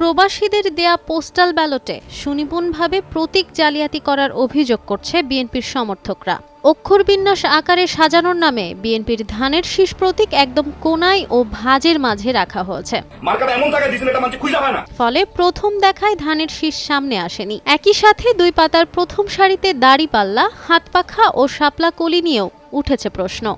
প্রবাসীদের দেয়া পোস্টাল ব্যালটে সুনিপুণভাবে প্রতীক জালিয়াতি করার অভিযোগ করছে বিএনপির সমর্থকরা। অক্ষর বিন্যাস আকারে সাজানোর নামে বিএনপির ধানের শীষ প্রতীক একদম কোনায় ও ভাজের মাঝে রাখা হয়েছে। ফলে প্রথম দেখায় ধানের শীষ সামনে আসেনি। একই সাথে দুই পাতার প্রথম সারিতে দাড়ি পাল্লা হাত পাখা ও শাপলা কলি নিয়েও উঠেছে প্রশ্ন।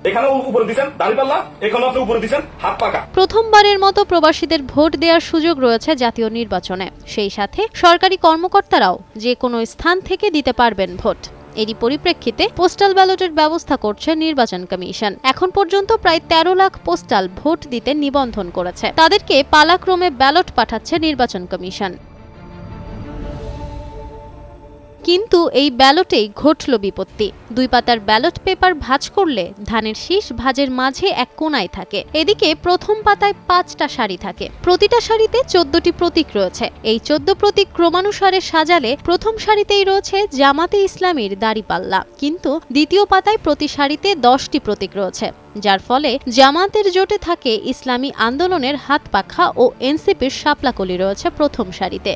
প্রথমবারের মতো প্রবাসীদের ভোট দেওয়ার সুযোগ রয়েছে জাতীয় নির্বাচনে। সেই সাথে সরকারি কর্মকর্তারাও যে কোনো স্থান থেকে দিতে পারবেন ভোট। এরই পরিপ্রেক্ষিতে পোস্টাল ব্যালটের ব্যবস্থা করছে নির্বাচন কমিশন। এখন পর্যন্ত প্রায় তেরো লাখ পোস্টাল ভোট দিতে নিবন্ধন করেছে। তাদেরকে পালাক্রমে ব্যালট পাঠাচ্ছে নির্বাচন কমিশন। কিন্তু এই ব্যালটেই ঘটল বিপত্তি। দুই পাতার ব্যালট পেপার ভাঁজ করলে ধানের শীষ ভাজের মাঝে এক কোনায় থাকে। এদিকে প্রথম পাতায় পাঁচটা সারি থাকে। প্রতিটা সারিতে চোদ্দটি প্রতীক রয়েছে। এই চোদ্দ প্রতীক ক্রমানুসারে সাজালে প্রথম সারিতেই রয়েছে জামাতে ইসলামীর দাড়িপাল্লা কিন্তু দ্বিতীয় পাতায় প্রতি সারিতে দশটি প্রতীক রয়েছে। যার ফলে জামাতের জোটে থাকে ইসলামী আন্দোলনের হাত পাখা ও এনসিপির শাপলাকলি রয়েছে প্রথম সারিতে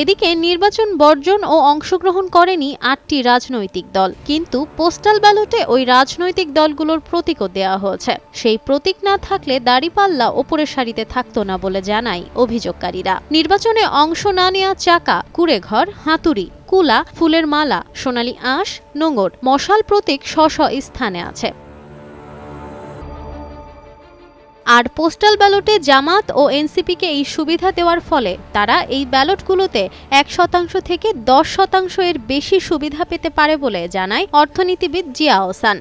এদিকে নির্বাচন বর্জন ও অংশগ্রহণ করেনি আটটি রাজনৈতিক দল। কিন্তু পোস্টাল ব্যালটে ওই রাজনৈতিক দলগুলোর প্রতীকও দেওয়া হয়েছে। সেই প্রতীক না থাকলে দাড়িপাল্লা ওপরের সারিতে থাকতো না বলে জানায় অভিযোগকারীরা। নির্বাচনে অংশ না নেওয়া চাকা, কুড়েঘর, হাতুড়ি, কুলা, ফুলের মালা, সোনালি আঁশ, নোঙর, মশাল প্রতীক স্ব স্থানে আছে। আর পোস্টাল ব্যালটে জামাত ও এনসিপিকে এই সুবিধা দেওয়ার ফলে তারা এই ব্যালটগুলোতে এক শতাংশ থেকে দশ শতাংশ এর বেশি সুবিধা পেতে পারে বলে জানায় অর্থনীতিবিদ জিয়া ওসান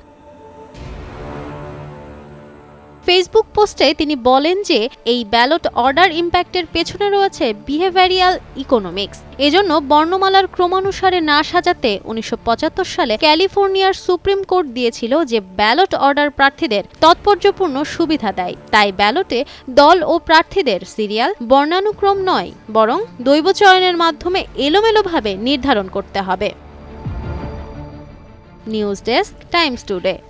ফেসবুক পোস্টে তিনি বলেন যে এই ব্যালট অর্ডার ইম্প্যাক্টের পেছনে রয়েছে বিহেভিয়ারিয়াল ইকোনমিক্স। এজন্য বর্ণমালার ক্রমানুসারে না সাজাতে উনিশশো পঁচাত্তর সালে ক্যালিফোর্নিয়ার সুপ্রিম কোর্ট দিয়েছিল যে ব্যালট অর্ডার প্রার্থীদের তাৎপর্যপূর্ণ সুবিধা দেয়। তাই ব্যালটে দল ও প্রার্থীদের সিরিয়াল বর্ণানুক্রম নয়, বরং দৈব চয়নের মাধ্যমে এলোমেলোভাবে নির্ধারণ করতে হবে। News desk, Times Today.